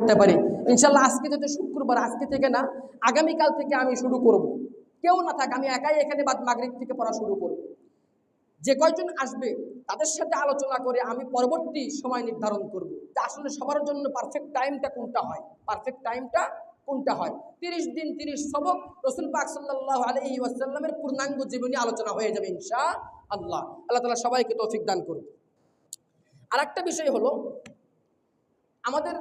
করতে পারি। ইনশাল্লাহ আজকে যদি শুক্রবার, আজকে থেকে না, আগামীকাল থেকে আমি শুরু করব। কেউ না থাক, আমি একাই এখানে বাদ মাগরিব থেকে পড়া শুরু করব। যে কয়জন আসবে, তাদের সাথে আলোচনা করে আমি পরবর্তী সময় নির্ধারণ করব। যে আসলে সবার জন্য পারফেক্ট টাইমটা কোনটা হয়? পারফেক্ট টাইমটা কোনটা হয়? তিরিশ দিন তিরিশ সবক রসুল পাক সাল্লাহ আলহি ওয়াসাল্লামের পূর্ণাঙ্গ জীবনী আলোচনা হয়ে যাবে ইনশা আল্লাহ আল্লাহ তালা সবাইকে তৌফিক দান করুন আর একটা বিষয় হলো, আমাদের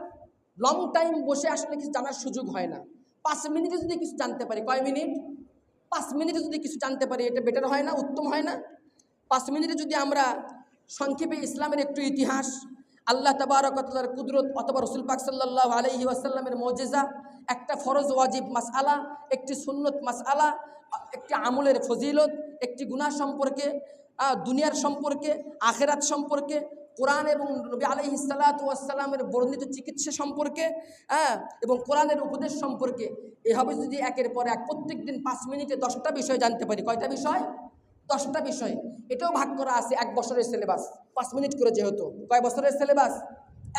লং টাইম বসে আসলে কিছু জানার সুযোগ হয় না। পাঁচ মিনিটে যদি কিছু জানতে পারি, কয় মিনিট? পাঁচ মিনিটে যদি কিছু জানতে পারি, এটা বেটার হয় না, উত্তম হয় না? পাঁচ মিনিটে যদি আমরা সংক্ষেপে ইসলামের একটু ইতিহাস, আল্লাহ তাবারকতার কুদরত অথবা রসুল পাক সাল্লাহ আলহি আসাল্লামের মজেজা, একটা ফরজ ওয়াজিব মাসআলা, একটি সুন্নত মাসআলা, একটি আমলের ফজিলত, একটি গুনাহ সম্পর্কে দুনিয়ার সম্পর্কে, আখেরাত সম্পর্কে কোরআন এবং নবী আলহি সাল্লাতামের বর্ণিত চিকিৎসা সম্পর্কে হ্যাঁ এবং কোরআনের উপদেশ সম্পর্কে। এভাবে যদি একের পর এক প্রত্যেক দিন পাঁচ মিনিটে দশটা বিষয় জানতে পারি। কয়টা বিষয়? দশটা বিষয়। এটাও ভাগ করা আছে এক বছরের সিলেবাস। পাঁচ মিনিট করে যেহেতু। কয় বছরের সিলেবাস?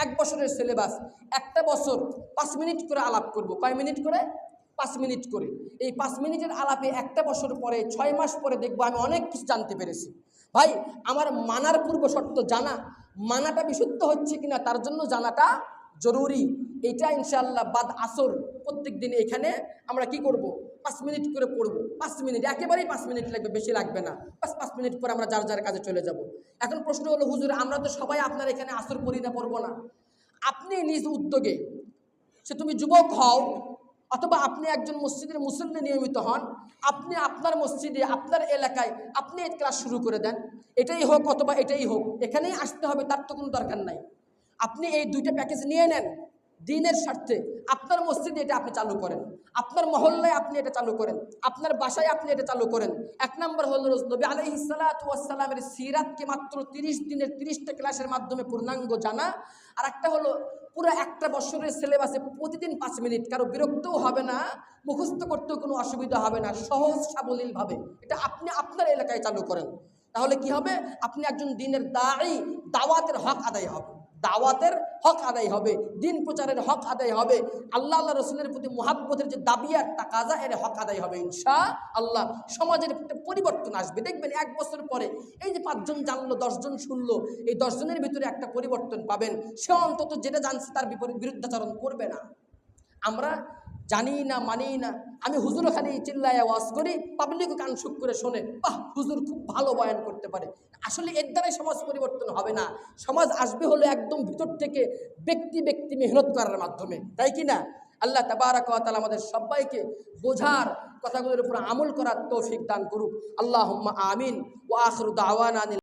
এক বছরের সিলেবাস। একটা বছর পাঁচ মিনিট করে আলাপ করব। কয় মিনিট করে? পাঁচ মিনিট করে। এই পাঁচ মিনিটের আলাপে একটা বছর পরে, ছয় মাস পরে দেখব আমি অনেক কিছু জানতে পেরেছি। ভাই, আমার মানার পূর্ব শর্ত জানা। মানাটা বিশুদ্ধ হচ্ছে কিনা, তার জন্য জানাটা জরুরি। এটা ইনশাল্লাহ বাদ আসর প্রত্যেক দিন এখানে আমরা কি করব? পাঁচ মিনিট করে পড়ব। পাঁচ মিনিট, একেবারেই পাঁচ মিনিট লাগবে, বেশি লাগবে না। পাঁচ পাঁচ মিনিট পরে আমরা যার যার কাজে চলে যাব। এখন প্রশ্ন হলো, হুজুর, আমরা তো সবাই আপনার এখানে আসর পড়ি না, পড়ব না। আপনি নিজ উদ্যোগে, সে তুমি যুবক হও অথবা আপনি একজন মসজিদের মুসল্লি নিয়মিত হন, আপনি আপনার মসজিদে, আপনার এলাকায় আপনি এই ক্লাস শুরু করে দেন, এটাই হোক অথবা এটাই হোক, এখানেই আসতে হবে, তার তো কোনো দরকার নাই। আপনি এই দুইটা প্যাকেজ নিয়ে নেন, দিনের স্বার্থে আপনার মসজিদে এটা আপনি চালু করেন, আপনার মহল্লায় আপনি এটা চালু করেন, আপনার বাসায় আপনি এটা চালু করেন। এক নম্বর হল নবী আলহি সালাতামের সিরাতকে মাত্র তিরিশ দিনের তিরিশটা ক্লাসের মাধ্যমে পূর্ণাঙ্গ জানা আর একটা হলো পুরো একটা বছরের সিলেবাসে প্রতিদিন পাঁচ মিনিট। কারও বিরক্তও হবে না, মুখস্থ করতেও কোনো অসুবিধা হবে না, সহজ সাবলীলভাবে এটা আপনি আপনার এলাকায় চালু করেন। তাহলে কি হবে? আপনি একজন দিনের দায়ী, দাওয়াতের হক আদায় হবে। দাওয়াতের হক আদায় হবে, দিন প্রচারের হক আদায় হবে, আল্লাহ আল্লাহ রসুলের প্রতি মোহাব্বতের যে দাবি আর টাকাজা এর হক আদায় হবে ইনশা আল্লাহ সমাজের একটা পরিবর্তন আসবে। দেখবেন এক বছর পরে এই যে পাঁচজন জানলো, দশজন শুনলো, এই দশজনের ভিতরে একটা পরিবর্তন পাবেন। সে অন্তত যেটা জানছে তার বিপরীত বিরুদ্ধাচরণ করবে না। আমরা জানি না মানি না। আমি হুজুর খালি চিল্লায় ওয়াজ করি পাবলিকও কান সুখ করে শোনে। বাহ, হুজুর খুব ভালো বয়ান করতে পারে। আসলে এর দ্বারাই সমাজ পরিবর্তন হবে না। সমাজ আসবে হলো একদম ভিতর থেকে ব্যক্তি ব্যক্তি মেহনত করার মাধ্যমে। তাই কি না? আল্লাহ তাবারাক ওয়া তাআলা আমাদের সবাইকে বোঝার কথাগুলোর উপর আমল করার তৌফিক দান করুক। আল্লাহ আমিন। ওয়া আখরু দাওয়ানা